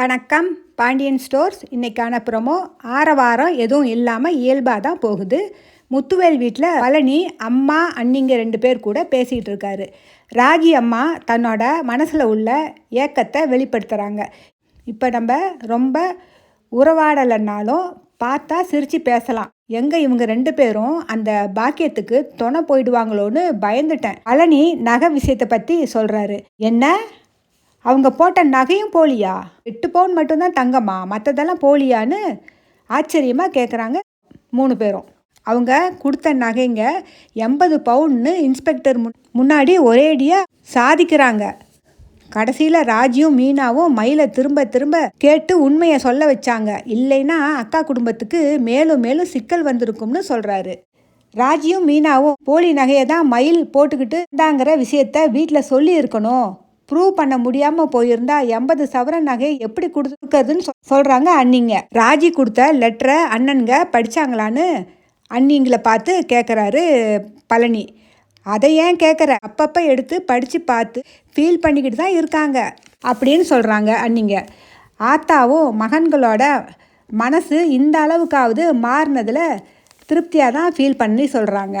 வணக்கம். பாண்டியன் ஸ்டோர்ஸ். இன்றைக்கான ப்ரொமோ. ஆரவாரம் எதுவும் இல்லாமல் இயல்பாக தான் போகுது. முத்துவேல் வீட்டில் பழனி அம்மா அண்ணிங்க ரெண்டு பேர் கூட பேசிகிட்டு இருக்காரு. ராகி அம்மா தன்னோட மனசில் உள்ள ஏக்கத்தை வெளிப்படுத்துகிறாங்க இப்போ நம்ம ரொம்ப உறவாடலைன்னாலும் பார்த்தா சிரித்து பேசலாம். எங்கே இவங்க ரெண்டு பேரும் அந்த பாக்கியத்துக்கு துணை போயிடுவாங்களோன்னு பயந்துட்டேன். பழனி நகை விஷயத்தை பற்றி சொல்கிறாரு என்ன? அவங்க போட்ட நகையும் போலியா? எட்டு பவுன் மட்டும்தான் தங்கம்மா. மற்றதெல்லாம் போலியான்னு ஆச்சரியமாக கேட்குறாங்க மூணு பேரும். அவங்க கொடுத்த நகைங்க எண்பது பவுன்னு இன்ஸ்பெக்டர் முன் முன்னாடி ஒரேடியாக சாதிக்கிறாங்க. கடைசியில் ராஜியும் மீனாவும் மயிலை திரும்ப திரும்ப கேட்டு உண்மையை சொல்ல வச்சாங்க. இல்லைன்னா அக்கா குடும்பத்துக்கு மேலும் மேலும் சிக்கல் வந்திருக்கும்னு சொல்கிறாரு ராஜியும் மீனாவும் போலி நகையை தான் மயில் போட்டுக்கிட்டு இருந்தாங்கிற விஷயத்த வீட்டில் சொல்லி இருக்கணும். ப்ரூவ் பண்ண முடியாமல் போயிருந்தா எண்பது சவரன் நகை எப்படி கொடுத்துருக்குதுன்னு சொ சொல்கிறாங்க அண்ணிங்க. ராஜி கொடுத்த லெட்டரை அண்ணனுங்க படித்தாங்களான்னு அண்ணிங்களை பார்த்து கேட்குறாரு பழனி. அதை ஏன் கேட்குற அப்பப்போ எடுத்து படித்து பார்த்து ஃபீல் பண்ணிக்கிட்டு தான் இருக்காங்க அப்படின்னு சொல்கிறாங்க அண்ணிங்க. ஆத்தாவும் மகன்களோட மனசு இந்த அளவுக்காவது மாறினதில் திருப்தியாக தான் ஃபீல் பண்ணி சொல்கிறாங்க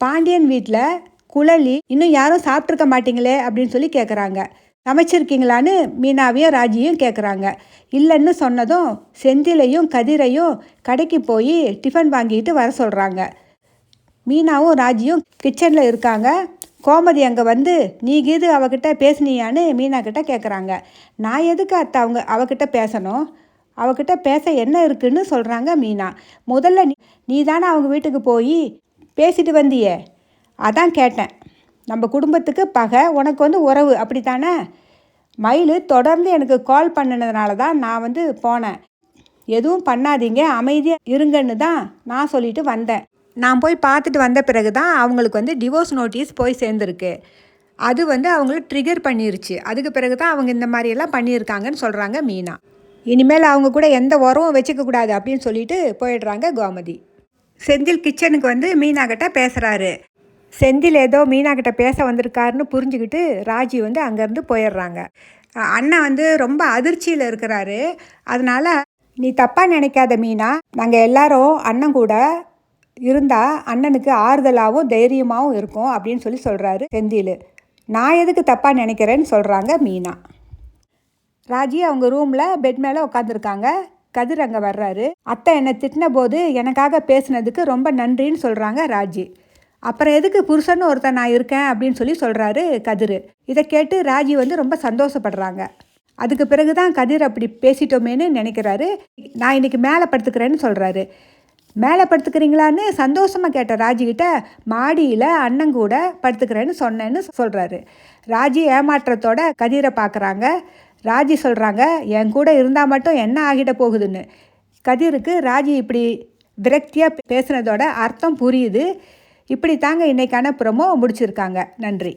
பாண்டியன் வீட்டில் குழலி இன்னும் யாரும் சாப்பிட்ருக்க மாட்டீங்களே? அப்படின்னு சொல்லி கேட்குறாங்க சமைச்சிருக்கீங்களான்னு மீனாவையும் ராஜியும் கேட்குறாங்க இல்லைன்னு சொன்னதும் செந்திலையும் கதிரையும் கடைக்கு போய் டிஃபன் வாங்கிட்டு வர சொல்கிறாங்க மீனாவும் ராஜியும் கிச்சனில் இருக்காங்க. கோமதி அங்கே வந்து நீ கீது அவகிட்ட பேசுனியான்னு மீனா கிட்ட கேட்குறாங்க நான் எதுக்கு அத்தை அவங்க அவகிட்ட பேசணும்? அவகிட்ட பேச என்ன இருக்குன்னு சொல்கிறாங்க மீனா. முதல்ல நீ நீ தானே அவங்க வீட்டுக்கு போய் பேசிட்டு வந்தியே? அதான் கேட்டேன். நம்ம குடும்பத்துக்கு பகை உனக்கு வந்து உறவு அப்படி தானே மயில் தொடர்ந்து எனக்கு கால் பண்ணினதுனால தான் நான் வந்து போனேன். எதுவும் பண்ணாதீங்க அமைதியாக இருங்கன்னு தான் நான் சொல்லிட்டு வந்தேன். நான் போய் பார்த்துட்டு வந்த பிறகு தான் அவங்களுக்கு வந்து டிவோர்ஸ் நோட்டீஸ் போய் சேர்ந்துருக்கு. அது வந்து அவங்கள ட்ரிகர் பண்ணிருச்சு. அதுக்கு பிறகு தான் அவங்க இந்த மாதிரியெல்லாம் பண்ணியிருக்காங்கன்னு சொல்கிறாங்க மீனா. இனிமேல் அவங்க கூட எந்த உரமும் வச்சுக்கக்கூடாது அப்படின்னு சொல்லிட்டு போயிடுறாங்க கோமதி. செந்தில் கிச்சனுக்கு வந்து மீனாகிட்ட பேசுகிறாரு செந்தில் ஏதோ மீனாக்கிட்ட பேச வந்திருக்காருன்னு புரிஞ்சுக்கிட்டு ராஜி வந்து அங்கேருந்து போயிடுறாங்க. அண்ணன் வந்து ரொம்ப அதிர்ச்சியில் இருக்கிறாரு. அதனால் நீ தப்பாக நினைக்காத மீனா. நாங்கள் எல்லாரும் அண்ணன் கூட இருந்தால் அண்ணனுக்கு ஆறுதலாகவும் தைரியமாகவும் இருக்கும் அப்படின்னு சொல்லி சொல்கிறாரு செந்தில். நான் எதுக்கு தப்பாக நினைக்கிறேன்னு சொல்கிறாங்க மீனா. ராஜி அவங்க ரூமில் பெட் மேலே உட்காந்துருக்காங்க கதிர் அங்கே வர்றாரு. அத்தை என்னை திட்டின போது எனக்காக பேசுனதுக்கு ரொம்ப நன்றின்னு சொல்கிறாங்க ராஜி. அப்புறம் எதுக்கு புருஷன்னு ஒருத்தன் நான் இருக்கேன் அப்படின்னு சொல்லி சொல்கிறாரு கதிர். இதை கேட்டு ராஜி வந்து ரொம்ப சந்தோஷப்படுறாங்க. அதுக்கு பிறகு தான் கதிர் அப்படி பேசிட்டோமேன்னு நினைக்கிறாரு. நான் இன்னைக்கு மேலே படுத்துக்கிறேன்னு சொல்கிறாரு மேலே படுத்துக்கிறீங்களான்னு சந்தோஷமாக கேட்ட ராஜிக்கிட்ட மாடியில் அண்ணன் கூட படுத்துக்கிறேன்னு சொன்னேன்னு சொல்கிறாரு ராஜி ஏமாற்றத்தோட கதிரை பார்க்குறாங்க ராஜி சொல்கிறாங்க என் கூட இருந்தால் மட்டும் என்ன ஆகிட போகுதுன்னு? கதிருக்கு ராஜி இப்படி விரக்தியாக பேசுனதோட அர்த்தம் புரியுது. இப்படி தாங்க இன்றைக்கான ப்ரொமோ முடிச்சிருக்காங்க. நன்றி.